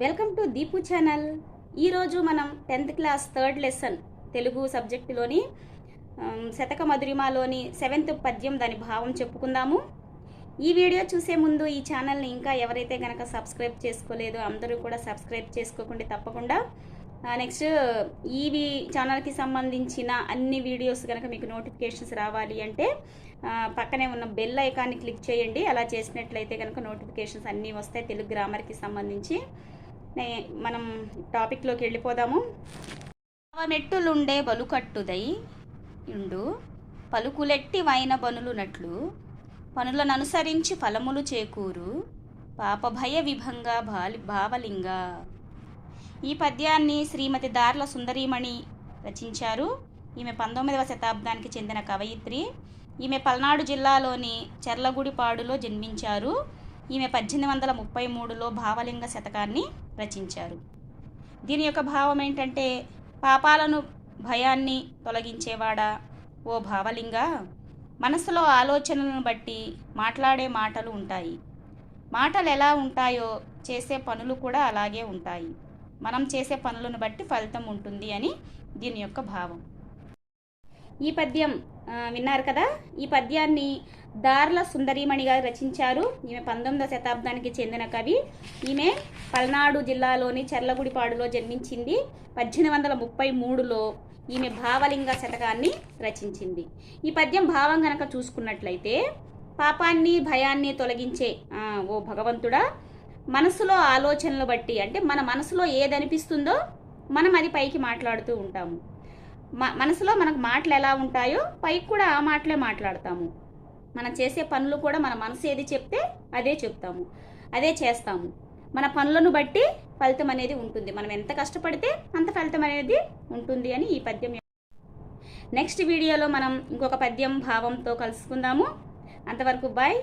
Welcome to Deepu channel. ఈరోజు మనం tenth class third lesson Telugu సబ్జెక్టులోని శతక మధురిమలోని సెవెంత్ పద్యం దాని భావం చెప్పుకుందాము. ఈ వీడియో చూసే ముందు ఈ ఛానల్ని ఇంకా ఎవరైతే కనుక సబ్స్క్రైబ్ చేసుకోలేదో అందరూ కూడా సబ్స్క్రైబ్ చేసుకోకుండా తప్పకుండా. నెక్స్ట్ ఈ ఛానల్కి సంబంధించిన అన్ని వీడియోస్ కనుక మీకు నోటిఫికేషన్స్ రావాలి అంటే పక్కనే ఉన్న బెల్ ఐకాన్ని క్లిక్ చేయండి. అలా చేసినట్లయితే కనుక నోటిఫికేషన్స్ అన్నీ వస్తాయి తెలుగు గ్రామర్కి సంబంధించి. మనం టాపిక్లోకి వెళ్ళిపోదాము. అవమెట్టులుండే బలుకట్టుదై ఉండు పలుకులెట్టి వైన బనులునట్లు పనులను అనుసరించి ఫలములు చేకూరు పాపభయ విభంగా బాలి భావలింగ ఈ పద్యాన్ని శ్రీమతి దార్ల సుందరీమణి రచించారు. ఈమె పంతొమ్మిదవ శతాబ్దానికి చెందిన కవయిత్రి. ఈమె పల్నాడు జిల్లాలోని చెర్లగుడిపాడులో జన్మించారు. ఈమె పద్దెనిమిది వందల ముప్పై మూడులో భావలింగ శతకాన్ని రచించారు. దీని యొక్క భావం ఏంటంటే పాపాలను భయాన్ని తొలగించేవాడా ఓ భావలింగ? మనసులో ఆలోచనలను బట్టి మాట్లాడే మాటలు ఉంటాయి. మాటలు ఎలా ఉంటాయో చేసే పనులు కూడా అలాగే ఉంటాయి. మనం చేసే పనులను బట్టి ఫలితం ఉంటుంది అని దీని యొక్క భావం. ఈ పద్యం విన్నారు కదా? ఈ పద్యాన్ని దార్ల సుందరీమణి గారు రచించారు. ఈమె పంతొమ్మిదవ శతాబ్దానికి చెందిన కవి. ఈమె పల్నాడు జిల్లాలోని చెర్లగుడిపాడులో జన్మించింది. పద్దెనిమిది వందల ముప్పై మూడులో ఈమె భావలింగ శతకాన్ని రచించింది. ఈ పద్యం భావం గనక చూసుకున్నట్లయితే పాపాన్ని భయాన్ని తొలగించే ఓ భగవంతుడా మనసులో ఆలోచనలు బట్టి అంటే మన మనసులో ఏదనిపిస్తుందో మనం అది పైకి మాట్లాడుతూ ఉంటాము. మనసులో మనకు మాటలు ఎలా ఉంటాయో పైకి కూడా ఆ మాటలే మాట్లాడతాము. మనం చేసే పనులు కూడా మన మనసు ఏది చెప్తే అదే చెప్తాము. అదే చేస్తాము. మన పనులను బట్టి ఫలితం అనేది ఉంటుంది. మనం ఎంత కష్టపడితే అంత ఫలితం అనేది ఉంటుంది అని ఈ పద్యం నెక్స్ట్ వీడియోలో మనం ఇంకొక పద్యం భావంతో కలుసుకుందాము. అంతవరకు బాయ్.